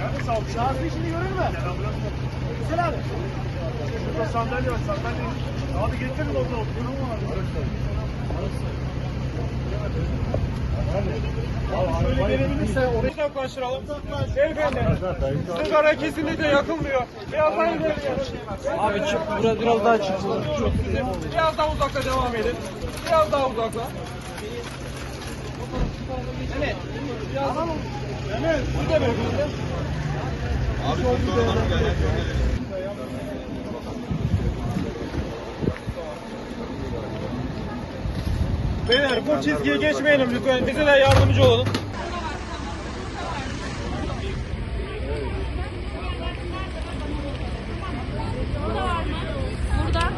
Şahsı işini görür mü? Güzel abi. Şurada sandalye var sandalye. Abi getirin orada oturun mu Şöyle gelebilirse oraya uzaklaştıralım. Beyefendi. Sigara kesinlikle yakılmıyor. Biraz daha ileri. Abi çık. Burada biraz daha çık. Biraz daha uzakta devam edin. Biraz daha uzakta. Evet. Daha Evet. Bu da beyefendi. Beyler bu çizgiye geçmeyelim lütfen. Bize de yardımcı olun. Burada.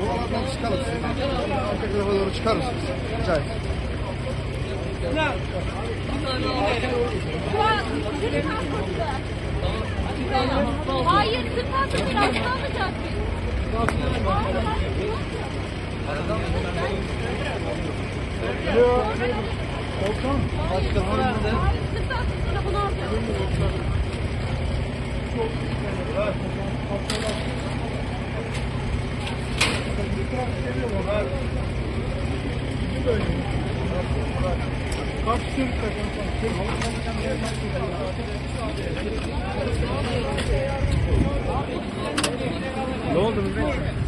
Buralardan çıkar mısınız? Arka tarafa doğru çıkar mısınız? Rica ederim. Hayır, sıkmazsa bir hasta alacak. Hayır, sıkmazsa sonra bunu alacak. Ne oldu Mehmet?